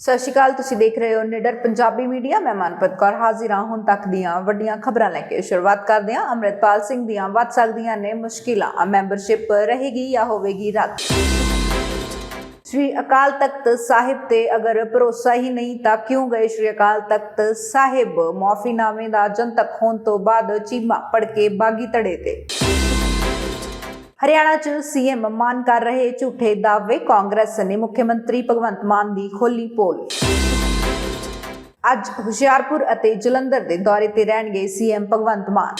ਸਤਿ ਸ਼੍ਰੀ ਅਕਾਲ, ਤੁਸੀਂ ਦੇਖ ਰਹੇ ਹੋ ਨਿਡਰ ਪੰਜਾਬੀ ਮੀਡੀਆ। ਮੈਂ ਮਨਪ੍ਰੀਤ ਕੌਰ ਹਾਜ਼ਰ ਹਾਂ ਹੁਣ ਤੱਕ ਦੀਆਂ ਵੱਡੀਆਂ ਖਬਰਾਂ ਲੈ ਕੇ। ਸ਼ੁਰੂਆਤ ਕਰਦੇ ਹਾਂ। ਅੰਮ੍ਰਿਤਪਾਲ ਸਿੰਘ ਦੀਆਂ ਵੱਧ ਸਕਦੀਆਂ ਨੇ ਮੁਸ਼ਕਿਲਾਂ। ਮੈਂਬਰਸ਼ਿਪ ਰਹੇਗੀ ਜਾਂ ਹੋਵੇਗੀ ਰੱਦ? ਸ਼੍ਰੀ ਅਕਾਲ ਤਖਤ ਸਾਹਿਬ ਤੇ ਅਗਰ ਭਰੋਸਾ ਹੀ ਨਹੀਂ, ਤਾਂ ਕਿਉਂ ਗਏ ਸ਼੍ਰੀ ਅਕਾਲ ਤਖਤ ਸਾਹਿਬ? ਮੌਫੀਨਾਮੇ ਦਾ ਜਨਤਕ ਹੋਣ ਤੋਂ ਬਾਅਦ ਚੀਮਾ ਪੜ ਕੇ ਬਾਗੀ ਧੜੇ ਤੇ। ਹਰਿਆਣਾ 'ਚ ਸੀਐਮ ਮਾਨ ਕਰ ਰਹੇ ਝੂਠੇ ਦਾਅਵੇ, ਕਾਂਗਰਸ ਨੇ ਮੁੱਖ ਮੰਤਰੀ ਭਗਵੰਤ ਮਾਨ ਦੀ ਖੋਲੀ ਪੋਲ। ਅੱਜ ਹੁਸ਼ਿਆਰਪੁਰ ਅਤੇ ਜਲੰਧਰ ਦੇ ਦੌਰੇ ਤੇ ਰਹਿਣਗੇ ਸੀਐਮ ਭਗਵੰਤ ਮਾਨ।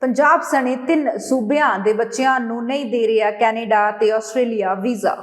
ਪੰਜਾਬ ਸਣੇ ਤਿੰਨ ਸੂਬਿਆਂ ਦੇ ਬੱਚਿਆਂ ਨੂੰ ਨਹੀਂ ਦੇ ਰਿਹਾ ਕੈਨੇਡਾ ਤੇ ਆਸਟ੍ਰੇਲੀਆ ਵੀਜ਼ਾ।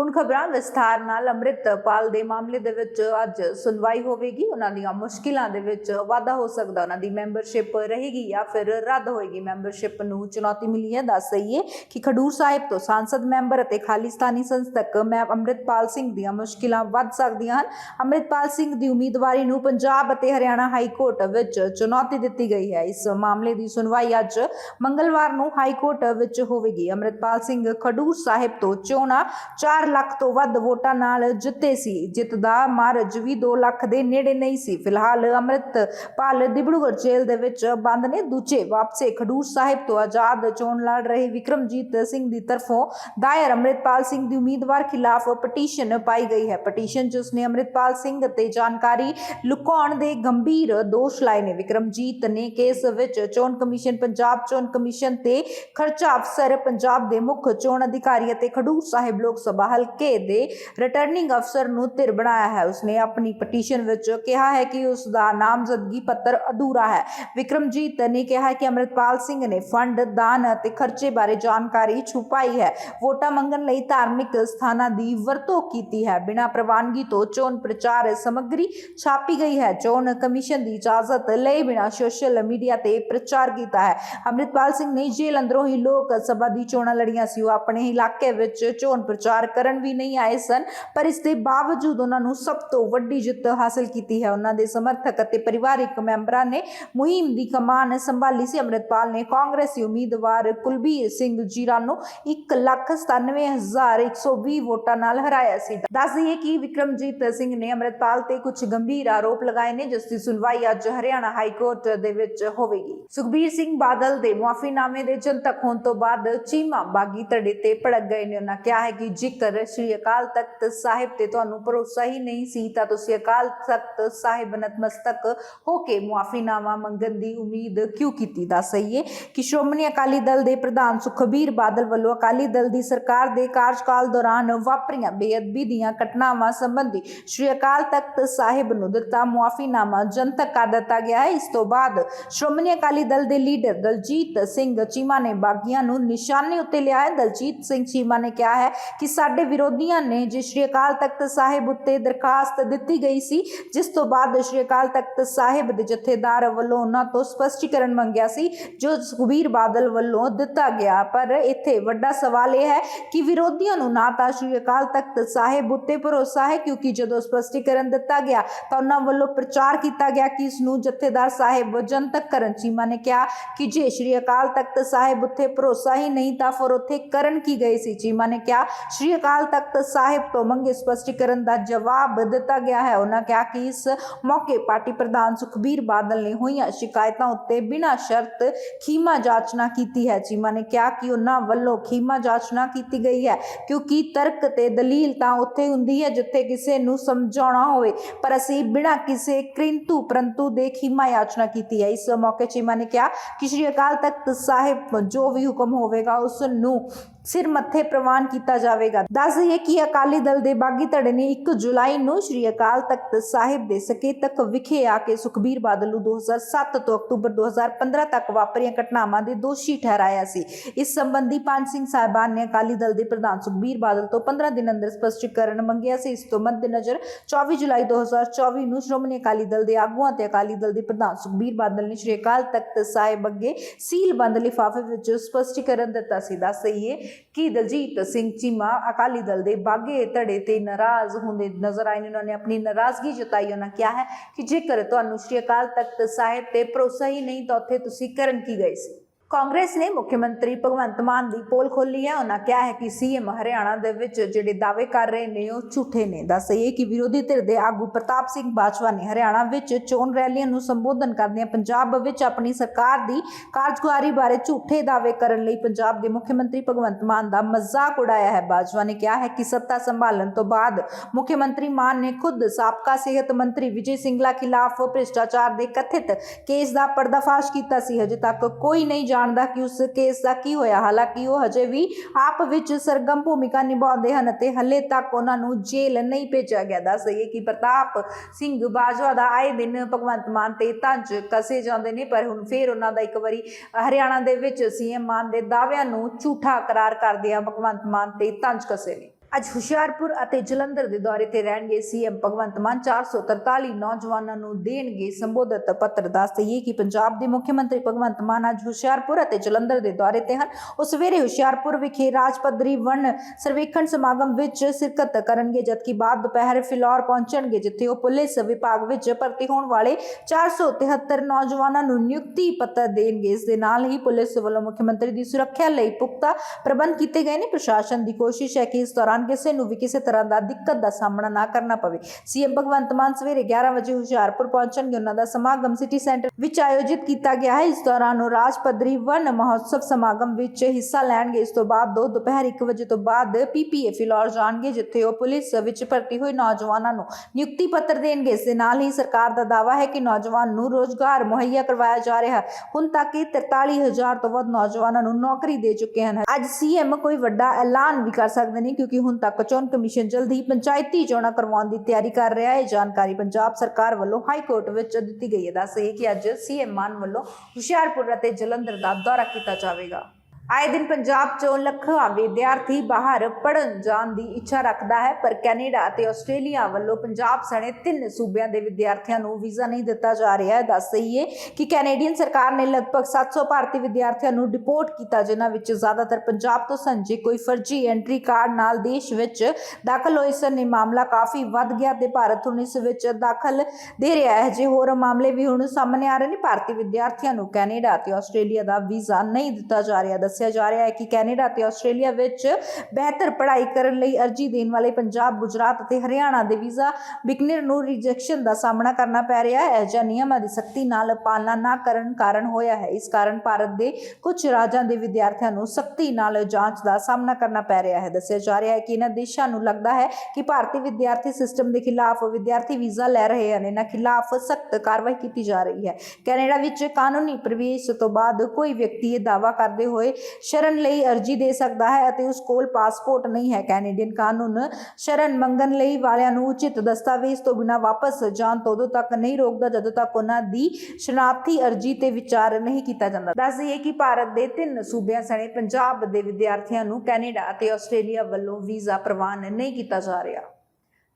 ਹੁਣ ਖਬਰਾਂ ਵਿਸਥਾਰ ਨਾਲ ਅੰਮ੍ਰਿਤਪਾਲ ਦੇ ਮਾਮਲੇ ਦੇ ਵਿੱਚ ਅੱਜ ਸੁਣਵਾਈ ਹੋਵੇਗੀ। ਉਹਨਾਂ ਦੀਆਂ ਮੁਸ਼ਕਿਲਾਂ ਦੇ ਵਿੱਚ ਵਾਧਾ ਹੋ ਸਕਦਾ, ਉਹਨਾਂ ਦੀ ਮੈਂਬਰਸ਼ਿਪ ਰਹੇਗੀ ਜਾਂ ਫਿਰ ਰੱਦ ਹੋਏਗੀ। ਮੈਂਬਰਸ਼ਿਪ ਨੂੰ ਚੁਣੌਤੀ ਮਿਲੀ ਹੈ, ਦੱਸ ਦਈਏ ਕਿ ਖਡੂਰ ਸਾਹਿਬ ਤੋਂ ਸਾਂਸਦ ਮੈਂਬਰ ਅਤੇ ਖਾਲਿਸਤਾਨੀ ਸੰਸਦਕ ਮੈਂ ਅੰਮ੍ਰਿਤਪਾਲ ਸਿੰਘ ਦੀਆਂ ਮੁਸ਼ਕਿਲਾਂ ਵੱਧ ਸਕਦੀਆਂ ਹਨ। ਅੰਮ੍ਰਿਤਪਾਲ ਸਿੰਘ ਦੀ ਉਮੀਦਵਾਰੀ ਨੂੰ ਪੰਜਾਬ ਅਤੇ ਹਰਿਆਣਾ ਹਾਈ ਕੋਰਟ ਵਿੱਚ ਚੁਣੌਤੀ ਦਿੱਤੀ ਗਈ ਹੈ। ਇਸ ਮਾਮਲੇ ਦੀ ਸੁਣਵਾਈ ਅੱਜ ਮੰਗਲਵਾਰ ਨੂੰ ਹਾਈ ਕੋਰਟ ਵਿੱਚ ਹੋਵੇਗੀ। ਅੰਮ੍ਰਿਤਪਾਲ ਸਿੰਘ ਖਡੂਰ ਸਾਹਿਬ ਤੋਂ ਚੋਣਾਂ 4 ਲੱਖ ਤੋਂ ਵੱਧ ਵੋਟਾਂ ਨਾਲ ਜਿੱਤੇ ਸੀ। ਜਿੱਤ ਦਾ ਮਾਰਜ ਵੀ 2 ਲੱਖ ਦੇ ਨੇੜੇ ਨਹੀਂ ਸੀ। ਫਿਲਹਾਲ ਅੰਮ੍ਰਿਤਪਾਲ ਦਿਬੜੂਗੜ੍ਹ ਜੇਲ੍ਹ ਦੇ ਵਿੱਚ ਬੰਦ ਨੇ। ਦੂਜੇ ਵਾਪਸੇ ਖਡੂਰ ਸਾਹਿਬ ਤੋਂ ਆਜ਼ਾਦ ਚੋਣ ਲੜ ਰਹੇ ਵਿਕਰਮਜੀਤ ਸਿੰਘ ਦੀ ਤਰਫੋਂ ਦਾਇਰ ਅੰਮ੍ਰਿਤਪਾਲ ਸਿੰਘ ਦੀ ਉਮੀਦਵਾਰ ਖਿਲਾਫ ਪਟੀਸ਼ਨ ਪਾਈ ਗਈ ਹੈ। ਪਟੀਸ਼ਨ 'ਚ ਉਸਨੇ ਅੰਮ੍ਰਿਤਪਾਲ ਸਿੰਘ ਤੇ ਜਾਣਕਾਰੀ ਲੁਕਾਉਣ ਦੇ ਗੰਭੀਰ ਦੋਸ਼ ਲਾਏ ਨੇ। ਵਿਕਰਮਜੀਤ ਨੇ ਕੇਸ ਵਿੱਚ ਚੋਣ ਕਮਿਸ਼ਨ, ਪੰਜਾਬ ਚੋਣ ਕਮਿਸ਼ਨ ਤੇ ਖਰਚਾ ਅਫਸਰ, ਪੰਜਾਬ ਦੇ ਮੁੱਖ ਚੋਣ ਅਧਿਕਾਰੀ ਅਤੇ ਖਡੂਰ ਸਾਹਿਬ ਲੋਕ ਸਭਾ ਹਲਕੇ ਦੇ ਰਿਟਰਨਿੰਗ ਅਫਸਰ ਨੂੰ ਧਿਰ ਬਣਾਇਆ ਹੈ ਉਸਨੇ ਆਪਣੀ ਪਟੀਸ਼ਨ ਵਿੱਚ ਕਿਹਾ ਹੈ ਕਿ ਉਸ ਦਾ ਨਾਮਜ਼ਦਗੀ ਪੱਤਰ ਅਧੂਰਾ ਹੈ ਵਿਕਰਮਜੀਤ ਨੇ ਕਿਹਾ ਹੈ ਕਿ ਅਮਰਿਤਪਾਲ ਸਿੰਘ ਨੇ ਫੰਡ ਦਾਨ ਅਤੇ ਖਰਚੇ ਬਾਰੇ ਜਾਣਕਾਰੀ ਛੁਪਾਈ ਹੈ ਵੋਟਾਂ ਮੰਗਣ ਲਈ ਧਾਰਮਿਕ ਸਥਾਨਾਂ ਦੀ ਵਰਤੋਂ ਕੀਤੀ ਹੈ ਬਿਨਾਂ ਪ੍ਰਵਾਨਗੀ ਤੋਂ ਚੋਣ ਪ੍ਰਚਾਰ ਸਮੱਗਰੀ ਛਾਪੀ ਗਈ ਹੈ ਚੋਣ ਕਮਿਸ਼ਨ ਦੀ ਇਜਾਜ਼ਤ ਲਏ ਬਿਨਾਂ ਸੋਸ਼ਲ ਮੀਡੀਆ ਤੇ ਪ੍ਰਚਾਰ ਕੀਤਾ ਹੈ ਅਮਰਿਤਪਾਲ ਸਿੰਘ ਨੇ ਜੇਲ੍ਹ ਅੰਦਰੋਂ ਹੀ ਲੋਕ ਸਭਾ ਦੀ ਚੋਣਾਂ ਲੜੀਆਂ ਸੀ ਉਹ ਆਪਣੇ ਇਲਾਕੇ ਵਿੱਚ ਚੋਣ ਪ੍ਰਚਾਰ ਕਰਨ ਵੀ ਨਹੀਂ ਆਏ ਸਨ, ਪਰ ਇਸ ਦੇ ਬਾਵਜੂਦ ਉਹਨਾਂ ਨੂੰ ਸਭ ਤੋਂ ਵੱਡੀ ਜਿੱਤ ਹਾਸਲ ਕੀਤੀ ਹੈ। ਉਹਨਾਂ ਦੇ ਸਮਰਥਕ ਅਤੇ ਪਰਿਵਾਰਿਕ ਮੈਂਬਰਾਂ ਨੇ ਮੁਹਿੰਮ ਦੀ ਕਮਾਨ ਸੰਭਾਲੀ ਸੀ। ਅਮਰਿਤਪਾਲ ਨੇ ਕਾਂਗਰਸੀ ਉਮੀਦਵਾਰ ਕੁਲਬੀਰ ਸਿੰਘ ਜੀਰਾ ਨੂੰ 197120 ਵੋਟਾਂ ਨਾਲ ਹਰਾਇਆ ਸੀ। ਦੱਸ ਦਈਏ ਕਿ ਵਿਕਰਮਜੀਤ ਸਿੰਘ ਨੇ ਅਮਰਿਤਪਾਲ ਤੇ ਕੁਝ ਗੰਭੀਰ ਆਰੋਪ ਲਗਾਏ ਨੇ, ਜਿਸ ਦੀ ਸੁਣਵਾਈ ਅੱਜ ਹਰਿਆਣਾ ਹਾਈ ਕੋਰਟ ਦੇ ਵਿੱਚ ਹੋਵੇਗੀ। ਸੁਖਬੀਰ ਸਿੰਘ ਬਾਦਲ ਦੇ ਮੁਆਫੀਨਾਮੇ ਦੇ ਜਨਤਕ ਹੋਣ ਤੋਂ ਬਾਅਦ ਚੀਮਾ ਬਾਗੀ ਧੜੇ ਤੇ ਭੜਕ ਗਏ ਨੇ। ਉਹਨਾਂ ਕਿਹਾ ਹੈ ਕਿ ਜੇਕਰ ਸ੍ਰੀ ਅਕਾਲ ਤਖਤ ਸਾਹਿਬ ਤੇ ਤੁਹਾਨੂੰ ਭਰੋਸਾ ਹੀ ਨਹੀਂ ਸੀ ਤਾਂ ਤੁਸੀਂ ਅਕਾਲ ਤਖਤ ਸਾਹਿਬ ਨਤਮਸਤਕ ਹੋ ਕੇ ਮੁਆਫੀਨਾਮਾ ਮੰਗਣ ਦੀ ਉਮੀਦ ਕਿਉਂ ਕੀਤੀ? ਦੱਸ ਸਹੀਏ ਕਿ ਸ਼੍ਰੋਮਣੀ ਅਕਾਲੀ ਦਲ ਦੇ ਪ੍ਰਧਾਨ ਸੁਖਬੀਰ ਬਾਦਲ ਵੱਲੋਂ ਅਕਾਲੀ ਦਲ ਦੀ ਸਰਕਾਰ ਦੇ ਕਾਰਜਕਾਲ ਦੌਰਾਨ ਵਾਪਰੀਆਂ ਬੇਅਦਬੀ ਦੀਆਂ ਘਟਨਾਵਾਂ ਸੰਬੰਧੀ ਸ੍ਰੀ ਅਕਾਲ ਤਖਤ ਸਾਹਿਬ ਨੂੰ ਦਿੱਤਾ ਮੁਆਫੀਨਾਮਾ ਜਨਤਕ ਕਰ ਦਿੱਤਾ ਗਿਆ ਹੈ। ਇਸ ਤੋਂ ਬਾਅਦ ਸ਼੍ਰੋਮਣੀ ਅਕਾਲੀ ਦਲ ਦੇ ਲੀਡਰ ਦਲਜੀਤ ਸਿੰਘ ਚੀਮਾ ਨੇ ਬਾਗੀਆਂ ਨੂੰ ਨਿਸ਼ਾਨੇ ਉੱਤੇ ਲਿਆ ਹੈ। ਦਲਜੀਤ ਸਿੰਘ ਚੀਮਾ ਨੇ ਕਿਹਾ ਹੈ ਕਿ ਸਾਡੇ ਵਿਰੋਧੀਆਂ ਨੇ ਜੇ ਸ਼੍ਰੀ ਅਕਾਲ ਤਖਤ ਸਾਹਿਬ ਉੱਤੇ ਦਰਖਾਸਤ ਦਿੱਤੀ ਗਈ ਸੀ, ਜਿਸ ਤੋਂ ਬਾਅਦ ਸ਼੍ਰੀ ਅਕਾਲ ਤਖਤ ਸਾਹਿਬ ਦੇ ਜਥੇਦਾਰ ਵੱਲੋਂ ਉਹਨਾਂ ਤੋਂ ਸਪਸ਼ਟੀਕਰਨ ਮੰਗਿਆ ਸੀ, ਜੋ ਸੁਖਬੀਰ ਬਾਦਲ ਵੱਲੋਂ ਦਿੱਤਾ ਗਿਆ। ਪਰ ਇੱਥੇ ਵੱਡਾ ਸਵਾਲ ਇਹ ਹੈ ਕਿ ਵਿਰੋਧੀਆਂ ਨੂੰ ਨਾ ਤਾਂ ਸ਼੍ਰੀ ਅਕਾਲ ਤਖਤ ਸਾਹਿਬ ਉੱਤੇ ਭਰੋਸਾ ਹੈ, ਕਿਉਂਕਿ ਜਦੋਂ ਸਪਸ਼ਟੀਕਰਨ ਦਿੱਤਾ ਗਿਆ, ਤਾਂ ਉਹਨਾਂ ਵੱਲੋਂ ਪ੍ਰਚਾਰ ਕੀਤਾ ਗਿਆ ਕਿ ਇਸ ਨੂੰ ਜਥੇਦਾਰ ਸਾਹਿਬ ਜਨਤਕ ਕਰਨ ਚੀਮਾ ਨੇ ਕਿਹਾ ਕਿ ਜੇ ਸ਼੍ਰੀ ਅਕਾਲ ਤਖਤ ਸਾਹਿਬ ਉੱਤੇ ਭਰੋਸਾ ਹੀ ਨਹੀਂ, ਤਾਂ ਫਿਰ ਉੱਥੇ ਕਰਨ ਕੀ ਗਏ ਸੀ ਚੀਮਾ ਨੇ ਕਿਹਾ ਸ਼੍ਰੀ ਅਕਾਲ ਤਖਤ ਸਾਹਿਬ ਤੋਂ ਮੰਗੇ ਸਪਸ਼ਟੀਕਰਨ ਦਾ ਜਵਾਬ ਦਿੱਤਾ ਗਿਆ ਹੈ ਉਹਨਾਂ ਕਿਹਾ ਕਿ ਇਸ ਮੌਕੇ ਪਾਰਟੀ ਪ੍ਰਧਾਨ ਸੁਖਬੀਰ ਬਾਦਲ ਨੇ ਹੋਈਆਂ ਸ਼ਿਕਾਇਤਾਂ ਉੱਤੇ ਬਿਨਾਂ ਸ਼ਰਤ ਖੀਮਾ ਜਾਚਨਾ ਕੀਤੀ ਹੈ ਚੀਮਾ ਨੇ ਕਿਹਾ ਕਿ ਉਹਨਾਂ ਵੱਲੋਂ ਖੀਮਾ ਜਾਚਨਾ ਕੀਤੀ ਗਈ ਹੈ ਕਿਉਂਕਿ ਤਰਕ ਤੇ ਦਲੀਲ ਤਾਂ ਉੱਥੇ ਹੁੰਦੀ ਹੈ ਜਿੱਥੇ ਕਿਸੇ ਨੂੰ ਸਮਝਾਉਣਾ ਹੋਵੇ ਪਰ ਅਸੀਂ ਬਿਨਾਂ ਕਿਸੇ ਕ੍ਰਿੰਤੂ ਪਰੰਤੂ ਦੇ ਖੀਮਾ ਯਾਚਨਾ ਕੀਤੀ ਹੈ ਇਸ ਮੌਕੇ ਚੀਮਾ ਨੇ ਕਿਹਾ ਕਿ ਸ਼੍ਰੀ ਅਕਾਲ ਤਖਤ ਸਾਹਿਬ ਜੋ ਵੀ ਹੁਕਮ ਹੋਵੇਗਾ ਉਸ ਨੂੰ ਸਿਰ ਮੱਥੇ ਪ੍ਰਵਾਨ ਕੀਤਾ ਜਾਵੇਗਾ। ਦੱਸ ਦਈਏ ਕਿ ਅਕਾਲੀ ਦਲ ਦੇ ਬਾਗੀ ਧੜੇ ਨੇ 1 ਜੁਲਾਈ ਨੂੰ ਸ਼੍ਰੀ ਅਕਾਲ ਤਖਤ ਸਾਹਿਬ ਦੇ ਸਕੇਤਕ ਵਿਖੇ ਆ ਕੇ ਸੁਖਬੀਰ ਬਾਦਲ ਨੂੰ 2007 ਤੋਂ ਅਕਤੂਬਰ 2015 ਤੱਕ ਵਾਪਰੀਆਂ ਘਟਨਾਵਾਂ ਦੇ ਦੋਸ਼ੀ ਠਹਿਰਾਇਆ ਸੀ। ਇਸ ਸੰਬੰਧੀ ਪੰਜ ਸਿੰਘ ਸਾਹਿਬਾਨ ਨੇ ਅਕਾਲੀ ਦਲ ਦੇ ਪ੍ਰਧਾਨ ਸੁਖਬੀਰ ਬਾਦਲ ਤੋਂ 15 ਦਿਨ ਅੰਦਰ ਸਪਸ਼ਟੀਕਰਨ ਮੰਗਿਆ ਸੀ। ਇਸ ਤੋਂ ਮੱਦੇਨਜ਼ਰ 24 ਜੁਲਾਈ 2024 ਨੂੰ ਸ਼੍ਰੋਮਣੀ ਅਕਾਲੀ ਦਲ ਦੇ ਆਗੂਆਂ ਤੇ ਅਕਾਲੀ ਦਲ ਦੇ ਪ੍ਰਧਾਨ ਸੁਖਬੀਰ ਬਾਦਲ ਨੇ ਸ਼੍ਰੀ ਅਕਾਲ ਤਖਤ ਸਾਹਿਬ ਅੱਗੇ ਸੀਲਬੰਦ ਲਿਫਾਫੇ ਵਿੱਚ ਸਪਸ਼ਟੀਕਰਨ ਦਿੱਤਾ ਸੀ। ਦੱਸ ਦਈਏ ਕਿ ਦਲਜੀਤ ਸਿੰਘ ਚੀਮਾ ਅਕਾਲੀ ਦਲ ਦੇ ਬਾਗੇ ਧੜੇ ਤੇ ਨਾਰਾਜ਼ ਹੁੰਦੇ ਨਜ਼ਰ ਆਏ ਨੇ? ਉਹਨਾਂ ਨੇ ਆਪਣੀ ਨਾਰਾਜ਼ਗੀ ਜਤਾਈ, ਉਹਨਾਂ ਕਿਹਾ ਹੈ ਕਿ ਜੇਕਰ ਤੁਹਾਨੂੰ ਸ਼੍ਰੀ ਅਕਾਲ ਤਖਤ ਸਾਹਿਬ ਤੇ ਭਰੋਸਾ ਹੀ ਨਹੀਂ, ਤਾਂ ਉੱਥੇ ਤੁਸੀਂ ਕਰਨ ਕੀ ਗਏ ਸੀ? ਕਾਂਗਰਸ ਨੇ ਮੁੱਖ ਮੰਤਰੀ ਭਗਵੰਤ ਮਾਨ ਦੀ ਪੋਲ ਖੋਲੀ ਹੈ ਉਹਨਾਂ ਕਿਹਾ ਹੈ ਕਿ ਸੀਐਮ ਹਰਿਆਣਾ ਦੇ ਵਿੱਚ ਜਿਹੜੇ ਦਾਅਵੇ ਕਰ ਰਹੇ ਨੇ, ਉਹ ਝੂਠੇ ਨੇ। ਦੱਸਿਏ ਕਿ ਵਿਰੋਧੀ ਧਿਰ ਦੇ ਆਗੂ ਪ੍ਰਤਾਪ ਸਿੰਘ ਬਾਜਵਾ ਨੇ ਹਰਿਆਣਾ ਵਿੱਚ ਚੋਣ ਰੈਲੀਆਂ ਨੂੰ ਸੰਬੋਧਨ ਕਰਦਿਆਂ ਪੰਜਾਬ ਵਿੱਚ ਆਪਣੀ ਸਰਕਾਰ ਦੀ ਕਾਰਜਗੁਜ਼ਾਰੀ ਬਾਰੇ ਝੂਠੇ ਦਾਅਵੇ ਕਰਨ ਲਈ ਪੰਜਾਬ ਦੇ ਮੁੱਖ ਮੰਤਰੀ ਭਗਵੰਤ ਮਾਨ ਦਾ ਮਜ਼ਾਕ ਉਡਾਇਆ ਹੈ। ਬਾਜਵਾ ਨੇ ਕਿਹਾ ਹੈ ਕਿ ਸੱਤਾ ਸੰਭਾਲਣ ਤੋਂ ਬਾਅਦ ਮੁੱਖ ਮੰਤਰੀ ਮਾਨ ਨੇ ਖੁਦ ਸਾਬਕਾ ਸਿਹਤ ਮੰਤਰੀ ਵਿਜੇ ਸਿੰਗਲਾ ਖਿਲਾਫ ਭ੍ਰਿਸ਼ਟਾਚਾਰ ਦੇ ਕਥਿਤ ਕੇਸ ਦਾ ਪਰਦਾਫਾਸ਼ ਕੀਤਾ ਸੀ। ਹਜੇ ਤੱਕ ਕੋਈ ਨਹੀਂ ਜਾਣਦਾ ਕਿ ਉਸ ਕੇਸ ਦਾ ਕੀ ਹੋਇਆ। ਹਾਲਾਂਕਿ ਉਹ ਹਜੇ ਵੀ ਆਪ ਵਿੱਚ ਸਰਗਮ ਭੂਮਿਕਾ ਨਿਭਾਉਂਦੇ ਹਨ ਅਤੇ ਹੱਲੇ ਤੱਕ ਉਹਨਾਂ ਨੂੰ ਜੇਲ੍ਹ ਨਹੀਂ ਭੇਜਿਆ ਗਿਆ। ਦੱਸ ਦਈਏ ਕਿ ਪ੍ਰਤਾਪ ਸਿੰਘ ਬਾਜਵਾ ਦਾ ਆਏ ਦਿਨ ਭਗਵੰਤ ਮਾਨ ਤੇ ਤੰਜ ਕਸੇ ਜਾਂਦੇ ਨੇ, ਪਰ ਹੁਣ ਫੇਰ ਉਹਨਾਂ ਦਾ ਇੱਕ ਵਾਰੀ ਹਰਿਆਣਾ ਦੇ ਵਿੱਚ ਸੀਐਮ ਮਾਨ ਦੇ ਦਾਅਵਿਆਂ ਨੂੰ ਝੂਠਾ ਕਰਾਰ ਕਰਦਿਆਂ ਭਗਵੰਤ ਮਾਨ ਤੇ ਤੰਜ ਕਸੇ ਨੇ। ਅੱਜ ਹੁਸ਼ਿਆਰਪੁਰ ਅਤੇ ਜਲੰਧਰ ਦੇ ਦੌਰੇ ਤੇ ਰਹਿਣਗੇ ਸੀਐਮ ਭਗਵੰਤ ਮਾਨ। 443 ਨੌਜਵਾਨਾਂ ਨੂੰ ਦੇਣਗੇ ਸੰਬੋਧਿਤ ਪੱਤਰ। ਦੱਸ ਦਈਏ ਕਿ ਪੰਜਾਬ ਦੇ ਮੁੱਖ ਮੰਤਰੀ ਭਗਵੰਤ ਮਾਨ ਅੱਜ ਹੁਸ਼ਿਆਰਪੁਰ ਅਤੇ ਜਲੰਧਰ ਦੇ ਦੌਰੇ ਤੇ ਹਨ। ਉਹ ਸਵੇਰੇ ਹੁਸ਼ਿਆਰਪੁਰ ਵਿਖੇ ਰਾਜ ਪੱਧਰੀ ਵਣ ਸਰਵੇਖਣ ਸਮਾਗਮ ਵਿੱਚ ਸ਼ਿਰਕਤ ਕਰਨਗੇ, ਜਦਕਿ ਬਾਅਦ ਦੁਪਹਿਰ ਫਿਲੌਰ ਪਹੁੰਚਣਗੇ, ਜਿੱਥੇ ਉਹ ਪੁਲਿਸ ਵਿਭਾਗ ਵਿੱਚ ਭਰਤੀ ਹੋਣ ਵਾਲੇ 473 ਨੌਜਵਾਨਾਂ ਨੂੰ ਨਿਯੁਕਤੀ ਪੱਤਰ ਦੇਣਗੇ। ਇਸ ਦੇ ਨਾਲ ਹੀ ਪੁਲਿਸ ਵੱਲੋਂ ਮੁੱਖ ਮੰਤਰੀ ਦੀ ਸੁਰੱਖਿਆ ਲਈ ਪੁਖਤਾ ਪ੍ਰਬੰਧ ਕੀਤੇ ਗਏ ਨੇ। ਪ੍ਰਸ਼ਾਸਨ ਦੀ ਕੋਸ਼ਿਸ਼ ਹੈ ਕਿ ਇਸ ਦੌਰਾਨ ਕਿਸੇ ਨੂੰ ਵੀ ਕਿਸੇ ਤਰ੍ਹਾਂ ਦਾ ਦਿੱਕਤ ਦਾ ਸਾਹਮਣਾ ਨਾ ਕਰਨਾ ਪਵੇ। ਸੀਐਮ ਭਗਵੰਤ ਮਾਨ ਸਵੇਰੇ 11 ਵਜੇ ਹੁਸ਼ਿਆਰਪੁਰ ਪਹੁੰਚਣਗੇ। ਉਹਨਾਂ ਦਾ ਸਮਾਗਮ ਸਿਟੀ ਸੈਂਟਰ ਵਿੱਚ ਆਯੋਜਿਤ ਕੀਤਾ ਗਿਆ ਹੈ। ਇਸ ਦੌਰਾਨ ਉਹ ਰਾਜ ਪੱਧਰੀ ਵਨ ਮਹੋਤਸਵ ਸਮਾਗਮ ਵਿੱਚ ਹਿੱਸਾ ਲੈਣਗੇ। ਇਸ ਤੋਂ ਬਾਅਦ ਦੋ ਦੁਪਹਿਰ 1 ਵਜੇ ਤੋਂ ਬਾਅਦ ਪੀਪੀਏ ਫਿਲੌਰ ਜਾਣਗੇ, ਜਿੱਥੇ ਉਹ ਪੁਲਿਸ ਵਿੱਚ ਭਰਤੀ ਹੋਏ ਨੌਜਵਾਨਾਂ ਨੂੰ ਨਿਯੁਕਤੀ ਪੱਤਰ ਦੇਣਗੇ। ਇਸ ਦੇ ਨਾਲ ਹੀ ਸਰਕਾਰ ਦਾ ਦਾਅਵਾ ਹੈ ਕਿ ਨੌਜਵਾਨ ਨੂੰ ਰੋਜ਼ਗਾਰ ਮੁਹੱਈਆ ਕਰਵਾਇਆ ਜਾ ਰਿਹਾ ਹੈ। ਹੁਣ ਤੱਕ ਇਹ 43000 ਤੋਂ ਵੱਧ ਨੌਜਵਾਨਾਂ ਨੂੰ ਨੌਕਰੀ ਦੇ ਚੁੱਕੇ ਹਨ। ਅੱਜ ਸੀਐਮ ਕੋਈ ਵੱਡਾ ਐਲਾਨ ਵੀ ਕਰ ਸਕਦੇ ਨੇ, ਕਿਉਂਕਿ ਹੁਣ ਤੱਕ ਚੋਣ ਕਮਿਸ਼ਨ ਜਲਦ ਹੀ ਪੰਚਾਇਤੀ ਚੋਣਾਂ ਕਰਵਾਉਣ ਦੀ ਤਿਆਰੀ ਕਰ ਰਿਹਾ ਹੈ। ਇਹ ਜਾਣਕਾਰੀ ਪੰਜਾਬ ਸਰਕਾਰ ਵੱਲੋਂ ਹਾਈ ਕੋਰਟ ਵਿੱਚ ਦਿੱਤੀ ਗਈ ਹੈ। ਦੱਸ ਦੱਸੇ ਕਿ ਅੱਜ ਸੀਐਮ ਮਾਨ ਵੱਲੋਂ ਹੁਸ਼ਿਆਰਪੁਰ ਅਤੇ ਜਲੰਧਰ ਦਾ ਦੌਰਾ ਕੀਤਾ ਜਾਵੇਗਾ। ਆਏ ਦਿਨ ਪੰਜਾਬ ਚੋਂ ਲੱਖਾਂ ਵਿਦਿਆਰਥੀ ਬਾਹਰ ਪੜਨ ਜਾਣ ਦੀ ਇੱਛਾ ਰੱਖਦਾ ਹੈ, ਪਰ ਕੈਨੇਡਾ ਅਤੇ ਆਸਟ੍ਰੇਲੀਆ ਵੱਲੋਂ ਪੰਜਾਬ ਸਣੇ ਤਿੰਨ ਸੂਬਿਆਂ ਦੇ ਵਿਦਿਆਰਥੀਆਂ ਨੂੰ ਵੀਜ਼ਾ ਨਹੀਂ ਦਿੱਤਾ ਜਾ ਰਿਹਾ ਹੈ। ਦੱਸ ਦਈਏ ਕਿ ਕੈਨੇਡੀਅਨ ਸਰਕਾਰ ਨੇ ਲਗਭਗ 700 ਭਾਰਤੀ ਵਿਦਿਆਰਥੀਆਂ ਨੂੰ ਡਿਪੋਰਟ ਕੀਤਾ, ਜਿਨ੍ਹਾਂ ਵਿੱਚ ਜ਼ਿਆਦਾਤਰ ਪੰਜਾਬ ਤੋਂ ਸਨ ਜੇ ਕੋਈ ਫਰਜ਼ੀ ਐਂਟਰੀ ਕਾਰਡ ਨਾਲ ਦੇਸ਼ ਵਿੱਚ ਦਾਖਲ ਹੋਏ ਸਨ। ਇਹ ਮਾਮਲਾ ਕਾਫੀ ਵੱਧ ਗਿਆ ਤੇ ਭਾਰਤ ਹੁਣ ਇਸ ਵਿੱਚ ਦਾਖਲ ਦੇ ਰਿਹਾ ਹੈ। ਜੇ ਹੋਰ ਮਾਮਲੇ ਵੀ ਹੁਣ ਸਾਹਮਣੇ ਆ ਰਹੇ ਨੇ। ਭਾਰਤੀ ਵਿਦਿਆਰਥੀਆਂ ਨੂੰ ਕੈਨੇਡਾ ਅਤੇ ਆਸਟ੍ਰੇਲੀਆ ਦਾ ਵੀਜ਼ਾ ਨਹੀਂ ਦਿੱਤਾ ਜਾ ਰਿਹਾ। ਦੱਸ ਦੱਸਿਆ ਜਾ ਰਿਹਾ ਹੈ ਕਿ ਕੈਨੇਡਾ ਅਤੇ ਆਸਟ੍ਰੇਲੀਆ ਵਿੱਚ ਬਿਹਤਰ ਪੜ੍ਹਾਈ ਕਰਨ ਲਈ ਅਰਜ਼ੀ ਦੇਣ ਵਾਲੇ ਪੰਜਾਬ, ਗੁਜਰਾਤ ਅਤੇ ਹਰਿਆਣਾ ਦੇ ਵੀਜ਼ਾ ਬਿਕਨਰ ਨੂੰ ਰਿਜੈਕਸ਼ਨ ਦਾ ਸਾਹਮਣਾ ਕਰਨਾ ਪੈ ਰਿਹਾ ਹੈ। ਜਾਂ ਨਿਯਮਾਂ ਦੀ ਸਖਤੀ ਨਾਲ ਪਾਲਣਾ ਨਾ ਕਰਨ ਕਾਰਨ ਹੋਇਆ ਹੈ। ਇਸ ਕਾਰਨ ਭਾਰਤ ਦੇ ਕੁਝ ਰਾਜਾਂ ਦੇ ਵਿਦਿਆਰਥੀਆਂ ਨੂੰ ਸਖਤੀ ਨਾਲ ਜਾਂਚ ਦਾ ਸਾਹਮਣਾ ਕਰਨਾ ਪੈ ਰਿਹਾ ਹੈ। ਦੱਸਿਆ ਜਾ ਰਿਹਾ ਹੈ ਕਿ ਇਹਨਾਂ ਦੇਸ਼ਾਂ ਨੂੰ ਲੱਗਦਾ ਹੈ ਕਿ ਭਾਰਤੀ ਵਿਦਿਆਰਥੀ ਸਿਸਟਮ ਦੇ ਖਿਲਾਫ ਵਿਦਿਆਰਥੀ ਵੀਜ਼ਾ ਲੈ ਰਹੇ ਹਨ। ਇਹਨਾਂ ਖਿਲਾਫ ਸਖਤ ਕਾਰਵਾਈ ਕੀਤੀ ਜਾ ਰਹੀ ਹੈ। ਕੈਨੇਡਾ ਵਿੱਚ ਕਾਨੂੰਨੀ ਪ੍ਰਵੇਸ਼ ਤੋਂ ਬਾਅਦ ਕੋਈ ਵਿਅਕਤੀ ਇਹ ਦਾਅਵਾ ਕਰਦੇ ਹੋਏ ਸ਼ਰਨ ਲਈ ਅਰਜ਼ੀ ਦੇ ਸਕਦਾ ਹੈ ਅਤੇ ਉਸ ਕੋਲ ਪਾਸਪੋਰਟ ਨਹੀਂ ਹੈ। ਕੈਨੇਡੀਅਨ ਕਾਨੂੰਨ ਸ਼ਰਨ ਮੰਗਣ ਲਈ ਵਾਲਿਆਂ ਨੂੰ ਉਚਿਤ ਦਸਤਾਵੇਜ਼ ਤੋਂ ਬਿਨਾਂ ਵਾਪਸ ਜਾਣ ਤੋਂ ਉਦੋਂ ਤੱਕ ਨਹੀਂ ਰੋਕਦਾ, ਜਦੋਂ ਤੱਕ ਉਹਨਾਂ ਦੀ ਸ਼ਨਾਖਤੀ ਅਰਜ਼ੀ ਤੇ ਵਿਚਾਰ ਨਹੀਂ ਕੀਤਾ ਜਾਂਦਾ। ਦੱਸ ਦਈਏ ਕਿ ਭਾਰਤ ਦੇ ਤਿੰਨ ਸੂਬਿਆਂ ਸਣੇ ਪੰਜਾਬ ਦੇ ਵਿਦਿਆਰਥੀਆਂ ਨੂੰ ਕੈਨੇਡਾ ਅਤੇ ਆਸਟ੍ਰੇਲੀਆ ਵੱਲੋਂ ਵੀਜ਼ਾ ਪ੍ਰਵਾਨ ਨਹੀਂ ਕੀਤਾ ਜਾ ਰਿਹਾ।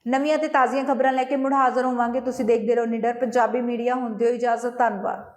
ਨਵੀਆਂ ਤੇ ਤਾਜ਼ੀਆਂ ਖਬਰਾਂ ਲੈ ਕੇ ਮੁੜ ਹਾਜ਼ਰ ਹੋਵਾਂਗੇ। ਤੁਸੀਂ ਦੇਖਦੇ ਰਹੋ ਨਿਡਰ। ਪੰਜਾਬੀ ਮੀਡੀਆ ਹੁੰਦੇ ਹੋ ਇਜਾਜ਼ਤ। ਧੰਨਵਾਦ।